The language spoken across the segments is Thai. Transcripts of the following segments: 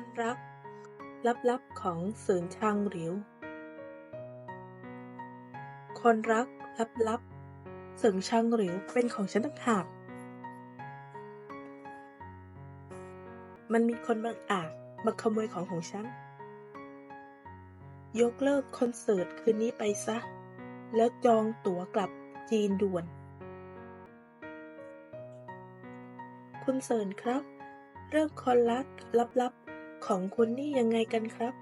คนรัก ลับๆของเสินชางหลิว คนรักลับๆเสิงชางหลิวเป็นของฉันต่างหากมันมีคนบางอาจมาขโมยของของฉัน ยกเลิกคอนเสิร์ตคืนนี้ไปซะ แล้วจองตั๋วกลับจีนด่วน คุณเสินครับ เรื่องคนรักลับๆ ของคุณนี่ยังไงกันครับ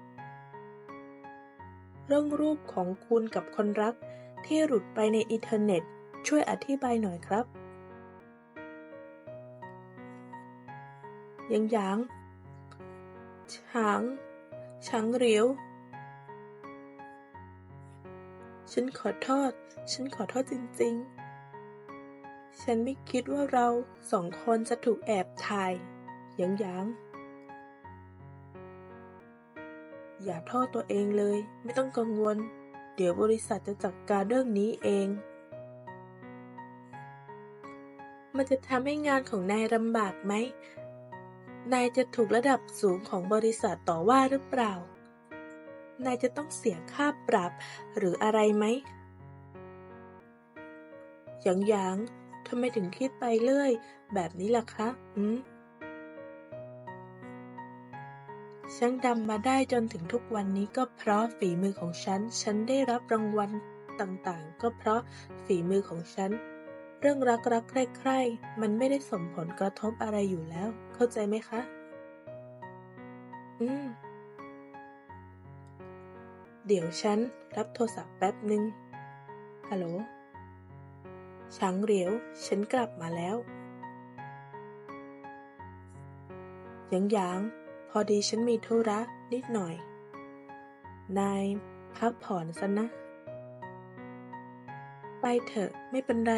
เรื่องรูปของคุณกับคนรักที่หลุดไปในอินเทอร์เน็ต ช่วยอธิบายหน่อยครับ ยังหยางฉางฉางเหรียว ฉันขอโทษ ฉันขอโทษจริงๆ ฉันไม่คิดว่าเราสองคนจะถูกแอบถ่ายยางยาง อย่าโทษตัวเองเลย ไม่ต้องกังวล เดี๋ยวบริษัทจะจัดการเรื่องนี้เอง มันจะทำให้งานของนายลำบากไหม นายจะถูกระดับสูงของบริษัทต่อว่าหรือเปล่า นายจะต้องเสียค่าปรับหรืออะไรไหมหยางหยางทำไมถึงคิดไปเรื่อย แบบนี้ล่ะคะ อืม ฉันดำมาได้จนถึงทุกวันนี้ก็เพราะฝีมือของฉัน ฉันได้รับรางวัลต่างๆ ก็เพราะฝีมือของฉัน เรื่องรักๆใคร่ๆมันไม่ได้ส่งผลกระทบอะไรอยู่แล้ว เข้าใจไหมคะ อืม เดี๋ยวฉันรับโทรศัพท์แป๊บหนึ่งฮัลโหลช้างเหรียว ฉันกลับมาแล้วยางยาง พอดีฉันมีธุระนิดหน่อย นายพักผ่อนซะนะ ไปเถอะไม่เป็นไร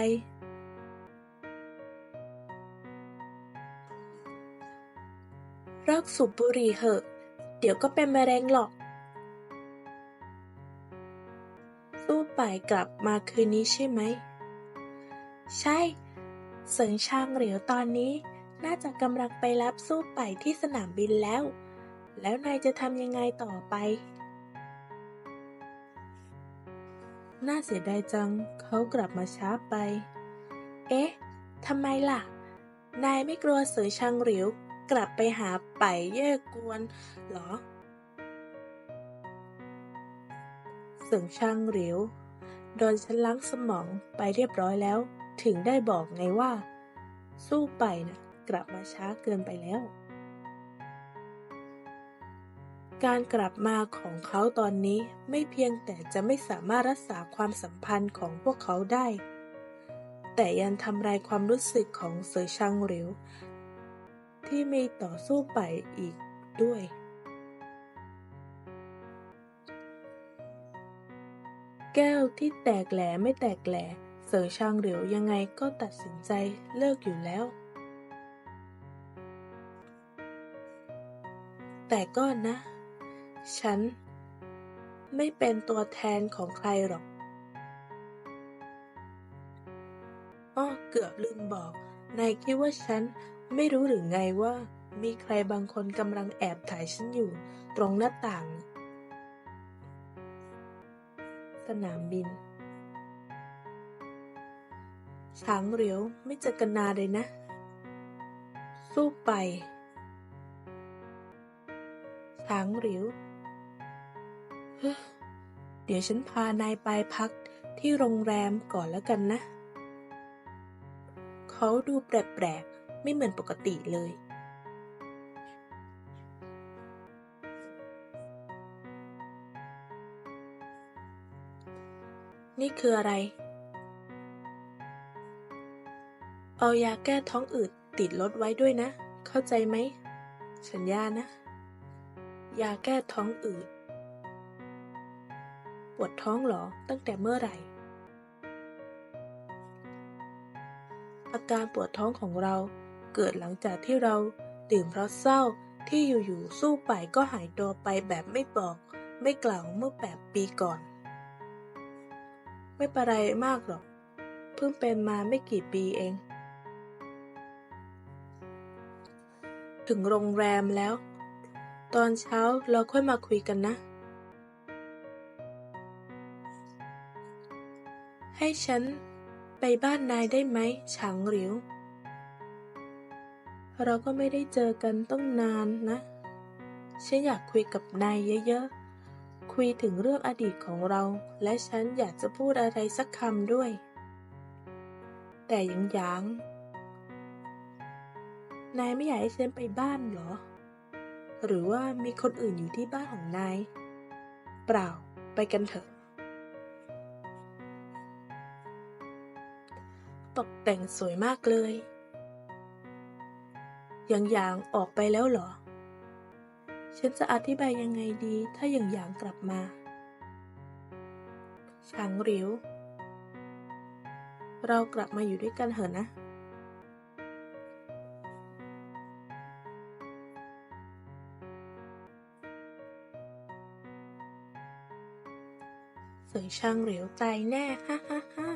เลิกสูบบุหรี่เหอะ เดี๋ยวก็เป็นมะเร็งหรอก สู้ไปกลับมาคืนนี้ใช่ไหม ใช่ เสิงชางเหลียวตอนนี้ น่าจะกำลังไปรับสู้ป่ายที่สนามบินแล้ว แล้วนายจะทำยังไงต่อไป น่าเสียดายจัง เขากลับมาช้าไป เอ๊ะ ทำไมล่ะ นายไม่กลัวเสือชางเหลียวกลับไปหาไปเย่กวนเหรอ เสิงชางเหลียวโดนฉันล้างสมองไปเรียบร้อยแล้ว ถึงได้บอกไงว่า สู้ไปนะ กลับมาช้าเกินไปแล้ว การกลับมาของเขาตอนนี้ไม่เพียงแต่จะไม่สามารถรักษาความสัมพันธ์ของพวกเขาได้ แต่ยังทำลายความรู้สึกของเซอร์ชังหลวที่มีต่อสู้ไปอีกด้วยแก้วที่แตกแหลไม่แตกแหล เสือชางเหลียวยังไงก็ตัดสินใจเลิกอยู่แล้ว แต่ก็นะ ฉัน ไม่เป็นตัวแทนของใครหรอก อ้อเกือบลืมบอก นายคิดว่าฉันไม่รู้หรือไงว่า มีใครบางคนกำลังแอบถ่ายฉันอยู่ ตรงหน้าต่าง สนามบินช้างเหลียวไม่เจอกันนาเลยนะ สู้ไป ช้างหลียวเฮ้อเดี๋ยวฉันพานายไปพักที่โรงแรมก่อนแล้วกันนะ เขาดูแปลกๆ ไม่เหมือนปกติเลย นี่คืออะไร เอายาแก้ท้องอืดติดรถไว้ด้วยนะ เข้าใจไหมสัญญานะ ยาแก้ท้องอืด ปวดท้องเหรอตั้งแต่เมื่อไหร่ อาการปวดท้องของเราเกิดหลังจากที่เราดื่มเพราะเศร้าที่อยู่ๆสู้ไปก็หายตัวไปแบบไม่บอก ไม่กล่าวเมื่อแปดปีก่อน ไม่เป็นไรมากหรอก เพิ่งเป็นมาไม่กี่ปีเอง ถึงโรงแรมแล้ว ตอนเช้าเราค่อยมาคุยกันนะ ให้ฉันไปบ้านนายได้ไหมฉางหลิว เราก็ไม่ได้เจอกันต้องนานนะ ฉันอยากคุยกับนายเยอะๆ คุยถึงเรื่องอดีตของเรา และฉันอยากจะพูดอะไรสักคำด้วย แต่ยังยางนายไม่อยากให้ฉันไปบ้านเหรอ หรือว่ามีคนอื่นอยู่ที่บ้านของนาย เปล่า ไปกันเถอะ ตกแต่งสวยมากเลยยางหยางออกไปแล้วเหรอ ฉันจะอธิบายยังไงดีถ้ายางหยางกลับมาฉางริวเรากลับมาอยู่ด้วยกันเถอะนะ เสยช่างเหลียวตายแน่ฮ่าฮ่าฮ่า